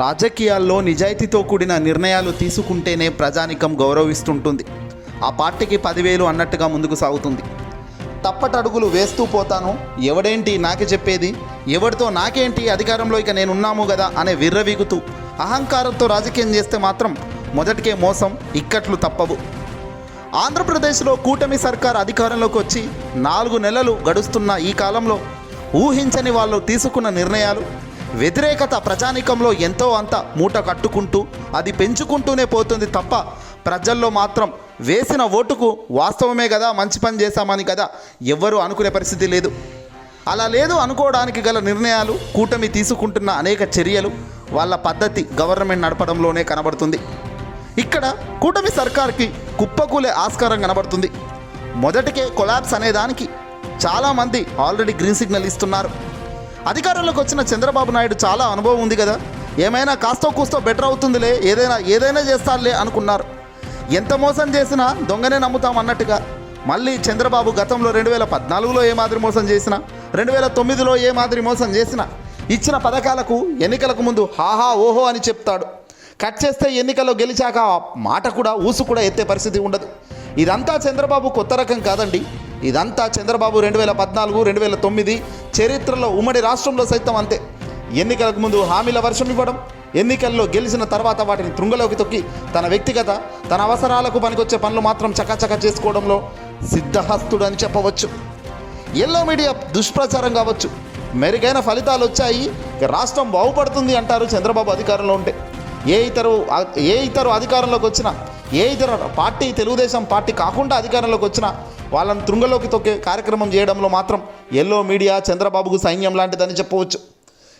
రాజకీయాల్లో నిజాయితీతో కూడిన నిర్ణయాలు తీసుకుంటేనే ప్రజానికం గౌరవిస్తుంటుంది. ఆ పార్టీకి పదివేలు అన్నట్టుగా ముందుకు సాగుతుంది. తప్పటడుగులు వేస్తూ పోతాను. ఎవడేంటి నాకే చెప్పేది? ఎవరితో నాకేంటి? అధికారంలో ఇక నేనున్నాము కదా అనే విర్రవీగుతూ అహంకారంతో రాజకీయం చేస్తే మాత్రం మొదటికే మోసం ఇక్కట్లు తప్పవు. ఆంధ్రప్రదేశ్లో కూటమి సర్కార్ అధికారంలోకి వచ్చి నాలుగు నెలలు గడుస్తున్న ఈ కాలంలో ఊహించని వాళ్ళు తీసుకున్న నిర్ణయాలు వ్యతిరేకత ప్రజానికంలో ఎంతో అంత మూట కట్టుకుంటూ అది పెంచుకుంటూనే పోతుంది తప్ప ప్రజల్లో మాత్రం వేసిన ఓటుకు వాస్తవమే కదా మంచి పని చేశామని కదా ఎవ్వరూ అనుకునే పరిస్థితి లేదు. అలా లేదు అనుకోవడానికి గల నిర్ణయాలు కూటమి తీసుకుంటున్న అనేక చర్యలు వాళ్ళ పద్ధతి గవర్నమెంట్ నడపడంలోనే కనబడుతుంది. ఇక్కడ కూటమి సర్కార్కి కుప్పకూలే ఆస్కారం కనబడుతుంది. మొదటికే కొలాబ్స్ అనేదానికి చాలామంది ఆల్రెడీ గ్రీన్ సిగ్నల్ ఇస్తున్నారు. అధికారంలోకి వచ్చిన చంద్రబాబు నాయుడు చాలా అనుభవం ఉంది కదా. ఏమైనా కాస్తో కూస్తో బెటర్ అవుతుందిలే ఏదైనా ఏదైనా చేస్తారులే అనుకున్నారు. ఎంత మోసం చేసినా దొంగనే నమ్ముతాం అన్నట్టుగా. మళ్ళీ చంద్రబాబు గతంలో రెండు వేల పద్నాలుగులో ఏ మాదిరి మోసం చేసినా రెండు వేల తొమ్మిదిలో ఏ మాదిరి మోసం చేసినా ఇచ్చిన పథకాలకు ఎన్నికలకు ముందు హాహా ఓహో అని చెప్తాడు. కట్ చేస్తే ఎన్నికల్లో గెలిచాక ఆ మాట కూడా ఊసు కూడా ఎత్తే పరిస్థితి ఉండదు. ఇదంతా చంద్రబాబు కొత్త రకం కాదండి. ఇదంతా చంద్రబాబు రెండు వేల పద్నాలుగు రెండు వేల తొమ్మిది చరిత్రలో ఉమ్మడి రాష్ట్రంలో సైతం అంతే. ఎన్నికలకు ముందు హామీల వర్షం ఇవ్వడం ఎన్నికల్లో గెలిచిన తర్వాత వాటిని తృంగలోకి తొక్కి తన వ్యక్తిగత తన అవసరాలకు పనికొచ్చే పనులు మాత్రం చకాచకా చేసుకోవడంలో సిద్ధహస్తుడు అని చెప్పవచ్చు. ఎల్లో మీడియా దుష్ప్రచారం కావచ్చు. మెరుగైన ఫలితాలు వచ్చాయి. రాష్ట్రం బాగుపడుతుంది అంటారు చంద్రబాబు అధికారంలో ఉంటే. ఏ ఇతరు ఏ ఇతరు అధికారంలోకి వచ్చినా ఏ ఇతర పార్టీ తెలుగుదేశం పార్టీ కాకుండా అధికారంలోకి వచ్చిన వాళ్ళని తృంగలోకి తొక్కే కార్యక్రమం చేయడంలో మాత్రం ఎల్లో మీడియా చంద్రబాబుకు సైన్యం లాంటిదని చెప్పవచ్చు.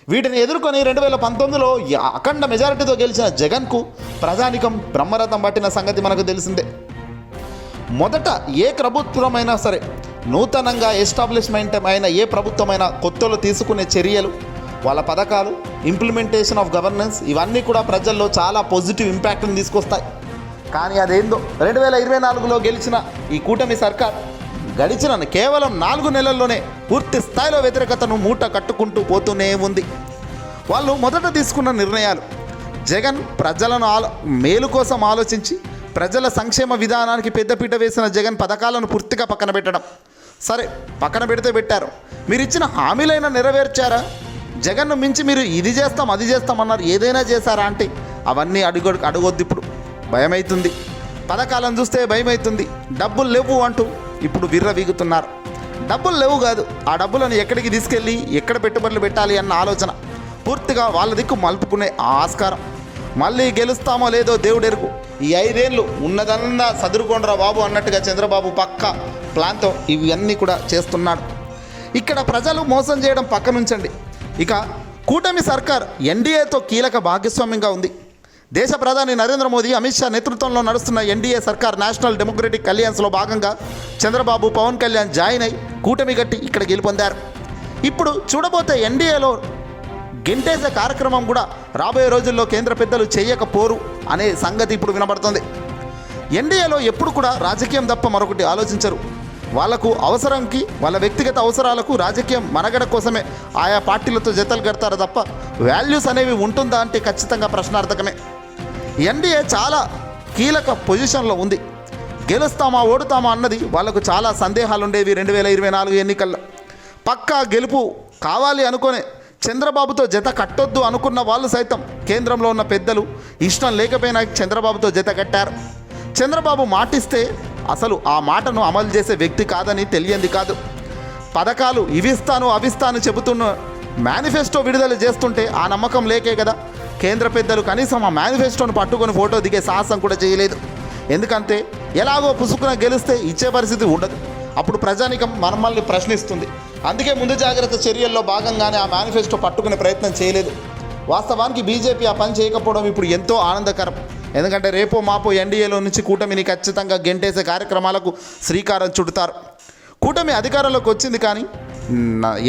వీటిని ఎదుర్కొని రెండు వేల పంతొమ్మిదిలో అఖండ మెజారిటీతో గెలిచిన జగన్కు ప్రజానికం బ్రహ్మరథం పట్టిన సంగతి మనకు తెలిసిందే. మొదట ఏ ప్రభుత్వమైనా సరే నూతనంగా ఎస్టాబ్లిష్మెంట్ అయిన ఏ ప్రభుత్వమైనా కొత్తలు తీసుకునే చర్యలు వాళ్ళ పథకాలు ఇంప్లిమెంటేషన్ ఆఫ్ గవర్నెన్స్ ఇవన్నీ కూడా ప్రజల్లో చాలా పాజిటివ్ ఇంపాక్ట్ని తీసుకొస్తాయి. కానీ అదేందో రెండు వేల ఇరవై నాలుగులో గెలిచిన ఈ కూటమి సర్కార్ గడిచిన కేవలం నాలుగు నెలల్లోనే పూర్తి స్థాయిలో వ్యతిరేకతను మూట కట్టుకుంటూ పోతూనే ఉంది. వాళ్ళు మొదట తీసుకున్న నిర్ణయాలు జగన్ ప్రజలను ఆలో మేలు కోసం ఆలోచించి ప్రజల సంక్షేమ విధానానికి పెద్దపీట వేసిన జగన్ పథకాలను పూర్తిగా పక్కన పెట్టడం. సరే పక్కన పెడితే పెట్టారు. మీరు ఇచ్చిన హామీలైనా నెరవేర్చారా? జగన్ను మించి మీరు ఇది చేస్తాం అది చేస్తాం అన్నారు. ఏదైనా చేశారా అంటే? అవన్నీ అడుగు అడగొద్దు ఇప్పుడు. భయమైతుంది. పథకాలను చూస్తే భయమైతుంది. డబ్బులు లేవు అంటూ ఇప్పుడు విర్ర వీగుతున్నారు. డబ్బులు లేవు కాదు ఆ డబ్బులను ఎక్కడికి తీసుకెళ్ళి ఎక్కడ పెట్టుబడులు పెట్టాలి అన్న ఆలోచన. పూర్తిగా వాళ్ళ దిక్కు మలుపుకునే ఆస్కారం. మళ్ళీ గెలుస్తామో లేదో దేవుడెరుగు. ఈ ఐదేళ్ళు ఉన్నదన్నా సదురుకోండ్రా బాబు అన్నట్టుగా చంద్రబాబు పక్క ప్లాన్తో ఇవన్నీ కూడా చేస్తున్నాడు. ఇక్కడ ప్రజలు మోసం చేయడం పక్కనుంచండి. ఇక కూటమి సర్కార్ ఎన్డీఏతో కీలక భాగస్వామ్యంగా ఉంది. దేశ ప్రధాని నరేంద్ర మోదీ అమిత్ షా నేతృత్వంలో నడుస్తున్న ఎన్డీఏ సర్కార్ నేషనల్ డెమోక్రటిక్ అలియన్స్లో భాగంగా చంద్రబాబు పవన్ కళ్యాణ్ జాయిన్ అయి కూటమి గట్టి ఇక్కడ గెలుపొందారు ఇప్పుడు చూడబోతే ఎన్డీఏలో గెంటేసే కార్యక్రమం కూడా రాబోయే రోజుల్లో కేంద్ర పెద్దలు చేయకపోరు అనే సంగతి ఇప్పుడు వినబడుతుంది. ఎన్డీఏలో ఎప్పుడు కూడా రాజకీయం తప్ప మరొకటి ఆలోచించరు. వాళ్ళకు అవసరంకి వాళ్ళ వ్యక్తిగత అవసరాలకు రాజకీయం మనగడ కోసమే ఆయా పార్టీలతో జతలు కడతారు తప్ప వాల్యూస్ అనేవి ఉంటుందా అంటే ఖచ్చితంగా ప్రశ్నార్థకమే. ఎన్డీఏ చాలా కీలక పొజిషన్లో ఉంది. గెలుస్తామా ఓడుతామా అన్నది వాళ్ళకు చాలా సందేహాలు ఉండేవి రెండు వేల ఇరవై నాలుగు ఎన్నికల్లో. పక్కా గెలుపు కావాలి అనుకునే చంద్రబాబుతో జత కట్టొద్దు అనుకున్న వాళ్ళు సైతం కేంద్రంలో ఉన్న పెద్దలు ఇష్టం లేకపోయినా చంద్రబాబుతో జత కట్టారు. చంద్రబాబు మాటిస్తే అసలు ఆ మాటను అమలు చేసే వ్యక్తి కాదని తెలియంది కాదు. పథకాలు ఇవిస్తాను అవిస్తాను చెబుతున్న మేనిఫెస్టో విడుదల చేస్తుంటే ఆ నమ్మకం లేకే కదా కేంద్ర పెద్దలు కనీసం ఆ మేనిఫెస్టోను పట్టుకొని ఫోటో దిగే సాహసం కూడా చేయలేదు. ఎందుకంటే ఎలాగో పుసుకున గెలిస్తే ఇచ్చే పరిస్థితి ఉండదు. అప్పుడు ప్రజానికం మనమల్ని ప్రశ్నిస్తుంది. అందుకే ముందు జాగ్రత్త చర్యల్లో భాగంగానే ఆ మేనిఫెస్టో పట్టుకునే ప్రయత్నం చేయలేదు. వాస్తవానికి బీజేపీ ఆ పని చేయకపోవడం ఇప్పుడు ఎంతో ఆనందకరం. ఎందుకంటే రేపో మాపో ఎన్డీఏలో నుంచి కూటమిని ఖచ్చితంగా గెంటేసే కార్యక్రమాలకు శ్రీకారం చుడతారు. కూటమి అధికారంలోకి వచ్చింది కానీ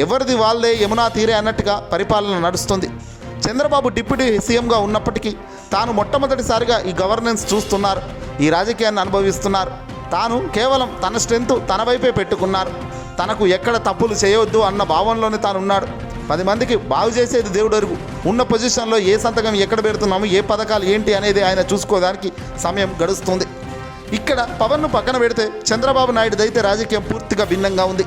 ఎవరిది వాళ్ళే యమునా తీరే అన్నట్టుగా పరిపాలన నడుస్తుంది. చంద్రబాబు డిప్యూటీ సీఎంగా ఉన్నప్పటికీ తాను మొట్టమొదటిసారిగా ఈ గవర్నెన్స్ చూస్తున్నారు ఈ రాజకీయాన్ని అనుభవిస్తున్నారు. తాను కేవలం తన స్ట్రెంత్ తన వైపే పెట్టుకున్నారు. తనకు ఎక్కడ తప్పులు చేయవద్దు అన్న భావంలోనే తాను ఉన్నాడు. పది మందికి బాగు చేసేది దేవుడరుగు. ఉన్న పొజిషన్లో ఏ సంతకం ఎక్కడ పెడుతున్నాము ఏ పథకాలు ఏంటి అనేది ఆయన చూసుకోవడానికి సమయం గడుస్తుంది. ఇక్కడ పవన్ను పక్కన పెడితే చంద్రబాబు నాయుడు రాజకీయం పూర్తిగా భిన్నంగా ఉంది.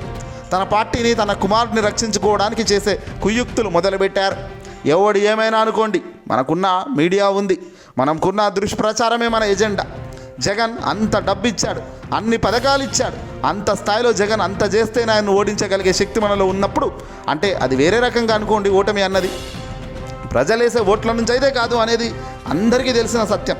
తన పార్టీని తన కుమారుడిని రక్షించుకోవడానికి చేసే కుయుక్తులు మొదలుపెట్టారు. ఎవడు ఏమైనా అనుకోండి మనకున్న మీడియా ఉంది మనకున్న దుష్ప్రచారమే మన ఎజెండా. జగన్ అంత డబ్బు ఇచ్చాడు అన్ని పథకాలు ఇచ్చాడు అంత స్థాయిలో జగన్ అంత చేస్తేనే ఆయన ఓడించగలిగే శక్తి మనలో ఉన్నప్పుడు అంటే అది వేరే రకంగా అనుకోండి ఓటమి అన్నది. ప్రజలేసే ఓట్ల నుంచి అయితే కాదు అనేది అందరికీ తెలిసిన సత్యం.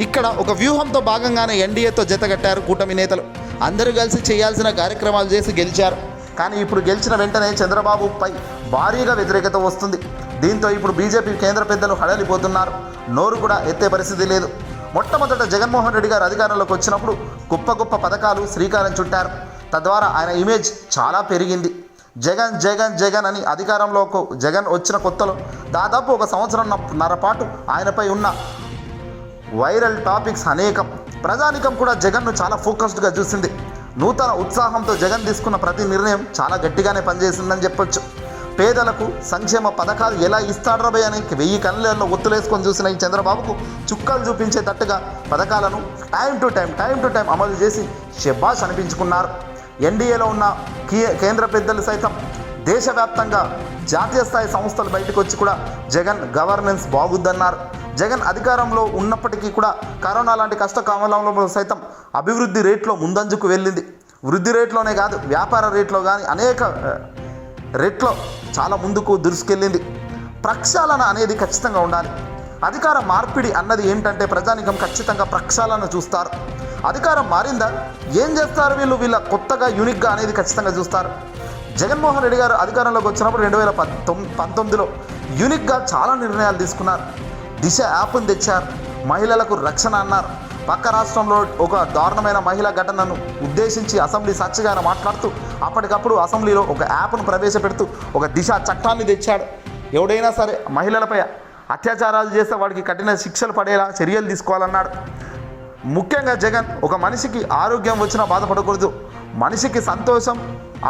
ఇక్కడ ఒక వ్యూహంతో భాగంగానే ఎన్డీఏతో జతగట్టారు కూటమి నేతలు. అందరూ కలిసి చేయాల్సిన కార్యక్రమాలు చేసి గెలిచారు. కానీ ఇప్పుడు గెలిచిన వెంటనే చంద్రబాబుపై భారీగా వ్యతిరేకత వస్తుంది. దీంతో ఇప్పుడు బీజేపీ కేంద్ర పెద్దలు హడలిపోతున్నారు. నోరు కూడా ఎత్తే పరిస్థితి లేదు. మొట్టమొదట జగన్మోహన్ రెడ్డి గారు అధికారంలోకి వచ్చినప్పుడు గొప్ప గొప్ప పథకాలు శ్రీకారం చుట్టారు. తద్వారా ఆయన ఇమేజ్ చాలా పెరిగింది. జగన్ జగన్ జగన్ అని అధికారంలోకి జగన్ వచ్చిన కొత్తలో దాదాపు ఒక సంవత్సరం పాటు ఆయనపై ఉన్న వైరల్ టాపిక్స్ అనేకం. ప్రజానికం కూడా జగన్ను చాలా ఫోకస్డ్గా చూసింది. నూతన ఉత్సాహంతో జగన్ తీసుకున్న ప్రతి నిర్ణయం చాలా గట్టిగానే పనిచేసిందని చెప్పొచ్చు. పేదలకు సంక్షేమ పథకాలు ఎలా ఇస్తాడ్రబే అని వెయ్యి కళ్ళల్లో ఒత్తులేసుకొని చూసిన ఈ చంద్రబాబుకు చుక్కలు చూపించేటట్టుగా పథకాలను time to time time to time అమలు చేసి షెబ్బాష్ అనిపించుకున్నారు. ఎన్డీఏలో ఉన్న కే- కేంద్ర పెద్దలు సైతం దేశవ్యాప్తంగా జాతీయ స్థాయి సంస్థలు బయటకు వచ్చి కూడా జగన్ గవర్నెన్స్ బాగుద్దన్నారు. జగన్ అధికారంలో ఉన్నప్పటికీ కూడా కరోనా లాంటి కష్టకాలంలో సైతం అభివృద్ధి రేట్లో ముందంజకు వెళ్ళింది. వృద్ధి రేట్లోనే కాదు వ్యాపార రేట్లో కానీ అనేక రేట్లో చాలా ముందుకు దూసుకెళ్ళింది. ప్రక్షాళన అనేది ఖచ్చితంగా ఉండాలి. అధికార మార్పిడి అన్నది ఏంటంటే ప్రజానికం ఖచ్చితంగా ప్రక్షాళన చూస్తారు. అధికారం మారిందా? ఏం చేస్తారు వీళ్ళు? వీళ్ళ కొత్తగా యూనిక్గా అనేది ఖచ్చితంగా చూస్తారు. జగన్మోహన్ రెడ్డి గారు అధికారంలోకి వచ్చినప్పుడు రెండు వేల పంతొమ్మిదిలో యూనిక్గా చాలా నిర్ణయాలు తీసుకున్నారు. దిశ యాప్ను తెచ్చారు. మహిళలకు రక్షణ అన్నారు. పక్క రాష్ట్రంలో ఒక దారుణమైన మహిళా ఘటనను ఉద్దేశించి అసెంబ్లీ సాక్షిగా మాట్లాడుతూ అప్పటికప్పుడు అసెంబ్లీలో ఒక యాప్ను ప్రవేశపెడుతూ ఒక దిశ చట్టాన్ని తెచ్చాడు. ఎవడైనా సరే మహిళలపై అత్యాచారాలు చేస్తే వాడికి కఠిన శిక్షలు పడేలా చర్యలు తీసుకోవాలన్నాడు. ముఖ్యంగా జగన్ ఒక మనిషికి ఆరోగ్యం వచ్చినా బాధపడకూడదు. మనిషికి సంతోషం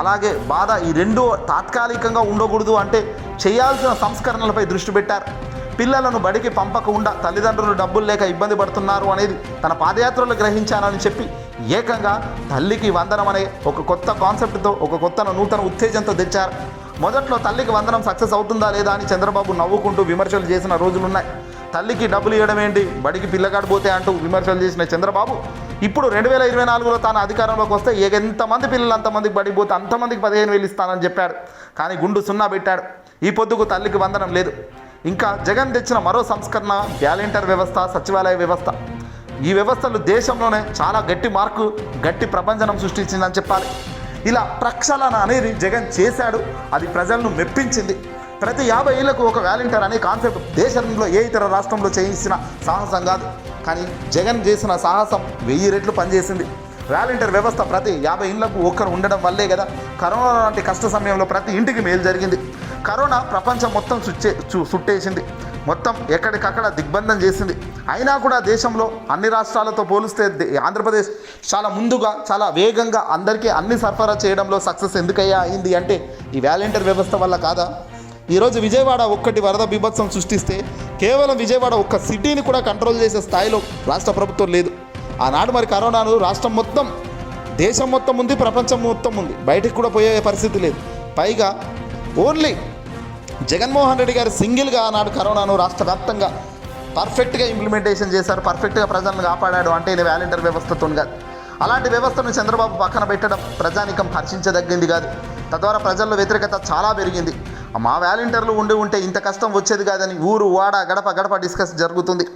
అలాగే బాధ ఈ రెండు తాత్కాలికంగా ఉండకూడదు అంటే చేయాల్సిన సంస్కరణలపై దృష్టి పెట్టారు. పిల్లలను బడికి పంపకుండా తల్లిదండ్రులు డబ్బులు లేక ఇబ్బంది పడుతున్నారు అనేది తన పాదయాత్రలో గ్రహించానని చెప్పి ఏకంగా తల్లికి వందనం అనే ఒక కొత్త కాన్సెప్ట్తో ఒక కొత్త నూతన ఉత్తేజంతో తెచ్చారు. మొదట్లో తల్లికి వందనం సక్సెస్ అవుతుందా లేదా అని చంద్రబాబు నవ్వుకుంటూ విమర్శలు చేసిన రోజులున్నాయి. తల్లికి డబ్బులు ఇవ్వడం ఏంటి? బడికి పిల్లగాడు పోతే అంటూ విమర్శలు చేసిన చంద్రబాబు. ఇప్పుడు రెండు వేల ఇరవై నాలుగులో తాను అధికారంలోకి వస్తే ఏ- ఎంతమంది పిల్లలు అంతమందికి బడికి పోతే అంతమందికి పదిహేను వేలు ఇస్తానని చెప్పాడు. కానీ గుండు సున్నా పెట్టాడు. ఈ పొద్దుకు తల్లికి వందనం లేదు. ఇంకా జగన్ తెచ్చిన మరో సంస్కరణ బ్యాలెంటర్ వ్యవస్థ సచివాలయ వ్యవస్థ. ఈ వ్యవస్థలు దేశంలోనే చాలా గట్టి మార్కు గట్టి ప్రపంచనం సృష్టించిందని చెప్పాలి. ఇలా ప్రక్షాళన అనేది జగన్ చేశాడు అది ప్రజలను మెప్పించింది. ప్రతి యాభై ఏళ్ళకు ఒక వ్యాలంటీర్ అనే కాన్సెప్ట్ దేశంలో ఏ ఇతర రాష్ట్రంలో చేయించిన సాహసం కాదు. కానీ జగన్ చేసిన సాహసం వెయ్యి రెట్లు పనిచేసింది. వ్యాలంటీర్ వ్యవస్థ ప్రతి యాభై ఇళ్ళకు ఒక్కరు ఉండడం వల్లే కదా కరోనా లాంటి కష్ట సమయంలో ప్రతి ఇంటికి మేలు జరిగింది. కరోనా ప్రపంచం మొత్తం చుచ్చే చు- చుట్టేసింది మొత్తం ఎక్కడికక్కడ దిగ్బంధం చేసింది. అయినా కూడా దేశంలో అన్ని రాష్ట్రాలతో పోలిస్తే ఆంధ్రప్రదేశ్ చాలా ముందుగా చాలా వేగంగా అందరికీ అన్ని సరఫరా చేయడంలో సక్సెస్ ఎందుకయ్యా అయింది అంటే ఈ వ్యాలంటీర్ వ్యవస్థ వల్ల కాదా? ఈరోజు విజయవాడ ఒక్కటి వరద బీభత్సం సృష్టిస్తే కేవలం విజయవాడ ఒక్క సిటీని కూడా కంట్రోల్ చేసే స్థాయిలో రాష్ట్ర ప్రభుత్వం లేదు. ఆనాడు మరి కరోనాను రాష్ట్రం మొత్తం దేశం మొత్తం ఉంది ప్రపంచం మొత్తం ఉంది. బయటికి కూడా పోయే పరిస్థితి లేదు. పైగా ఓన్లీ జగన్మోహన్ రెడ్డి గారు సింగిల్గా ఆనాడు కరోనాను రాష్ట్ర వ్యాప్తంగా పర్ఫెక్ట్గా ఇంప్లిమెంటేషన్ చేశారు పర్ఫెక్ట్గా ప్రజలను కాపాడాడు అంటే ఇది వ్యాలంటీర్ వ్యవస్థతో కాదు. అలాంటి వ్యవస్థను చంద్రబాబు పక్కన పెట్టడం ప్రజానికం హర్షించదగ్గింది కాదు. తద్వారా ప్రజల్లో వ్యతిరేకత చాలా పెరిగింది. మా వ్యాలంటీర్లు ఉండి ఉంటే ఇంత కష్టం వచ్చేది కాదని ఊరు వాడ గడప గడప డిస్కస్ జరుగుతుంది.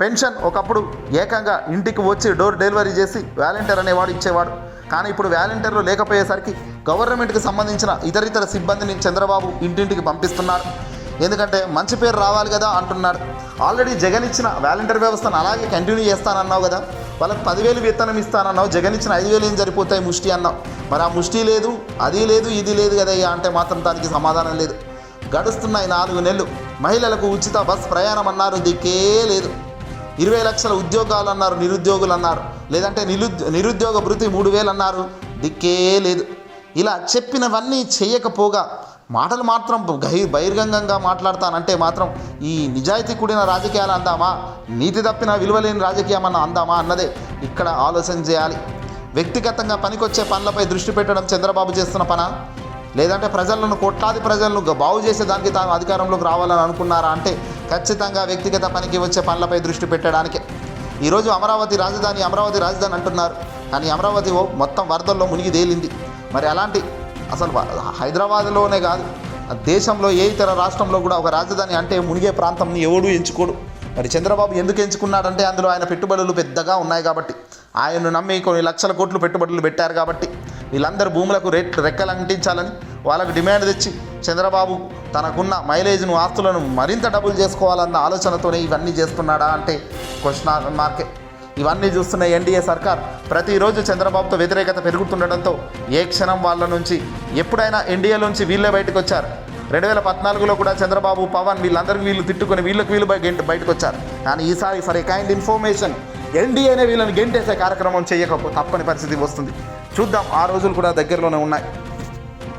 పెన్షన్ ఒకప్పుడు ఏకంగా ఇంటికి వచ్చి డోర్ డెలివరీ చేసి వ్యాలంటీర్ అనేవాడు ఇచ్చేవాడు. కానీ ఇప్పుడు వ్యాలంటీర్లు లేకపోయేసరికి గవర్నమెంట్కి సంబంధించిన ఇతరితర సిబ్బందిని చంద్రబాబు ఇంటింటికి పంపిస్తున్నారు. ఎందుకంటే మంచి పేరు రావాలి కదా అంటున్నాడు. ఆల్రెడీ జగన్ ఇచ్చిన వాలంటీర్ వ్యవస్థను అలాగే కంటిన్యూ చేస్తానన్నావు కదా. వాళ్ళకి పదివేలు వేతనం ఇస్తానన్నావు. జగన్ ఇచ్చిన ఐదు వేలు ఏం సరిపోతాయి ముష్టి అన్నావు. మరి ఆ ముష్టి లేదు అది లేదు ఇది లేదు కదయ్యా అంటే మాత్రం దానికి సమాధానం లేదు. గడుస్తున్నాయి నాలుగు నెలలు. మహిళలకు ఉచిత బస్ ప్రయాణం అన్నారు దిక్కే లేదు. ఇరవై లక్షల ఉద్యోగాలు అన్నారు నిరుద్యోగులు అన్నారు. లేదంటే నిరుద్యోగ భృతి మూడు వేలు అన్నారు దిక్కే లేదు. ఇలా చెప్పినవన్నీ చేయకపోగా మాటలు మాత్రం గహి బహిర్గంగంగా మాట్లాడతానంటే మాత్రం ఈ నిజాయితీ కూడిన రాజకీయాలు అందామా? నీతి తప్పిన విలువలేని రాజకీయం అన్న అందామా అన్నదే ఇక్కడ ఆలోచన చేయాలి. వ్యక్తిగతంగా పనికొచ్చే పనులపై దృష్టి పెట్టడం చంద్రబాబు చేస్తున్న పనా? లేదంటే ప్రజలను కోట్లాది ప్రజలను బాగు చేసే దానికి తాను అధికారంలోకి రావాలని అనుకున్నారా అంటే ఖచ్చితంగా వ్యక్తిగత పనికి వచ్చే పనులపై దృష్టి పెట్టడానికే. ఈరోజు అమరావతి రాజధాని అమరావతి రాజధాని అంటున్నారు. కానీ అమరావతి ఓ మొత్తం వరదల్లో మునిగి తేలింది. మరి అలాంటి అసలు హైదరాబాద్లోనే కాదు దేశంలో ఏ ఇతర రాష్ట్రంలో కూడా ఒక రాజధాని అంటే మునిగే ప్రాంతంని ఎవడు ఎంచుకోడు. మరి చంద్రబాబు ఎందుకు ఎంచుకున్నాడంటే అందులో ఆయన పెట్టుబడులు పెద్దగా ఉన్నాయి కాబట్టి. ఆయన్ను నమ్మి కొన్ని లక్షల కోట్లు పెట్టుబడులు పెట్టారు కాబట్టి. వీళ్ళందరూ భూములకు రెట్ రెక్కలు అంటించాలని వాళ్ళకు డిమాండ్ తెచ్చి చంద్రబాబు తనకున్న మైలేజ్ను ఆస్తులను మరింత డబుల్ చేసుకోవాలన్న ఆలోచనతోనే ఇవన్నీ చేస్తున్నాడా అంటే క్వశ్చన్ మార్కే. ఇవన్నీ చూస్తున్న ఎన్డీఏ సర్కార్ ప్రతిరోజు చంద్రబాబుతో వ్యతిరేకత పెరుగుతుండడంతో ఏ క్షణం వాళ్ళ నుంచి ఎప్పుడైనా ఎన్డీఏ నుంచి వీళ్ళే బయటకు వచ్చారు. రెండు వేల పద్నాలుగులో కూడా చంద్రబాబు పవన్ వీళ్ళందరికీ వీళ్ళు తిట్టుకొని వీళ్ళకి వీళ్ళు గెంట బయటకు వచ్చారు కానీ ఈసారి ఫర్ ఏ కైండ్ ఇన్ఫర్మేషన్ ఎన్డీఏనే వీళ్ళని గెంటేసే కార్యక్రమం చేయకపోతే తప్పని పరిస్థితి వస్తుంది. చూద్దాం ఆ రోజులు కూడా దగ్గరలోనే ఉన్నాయి.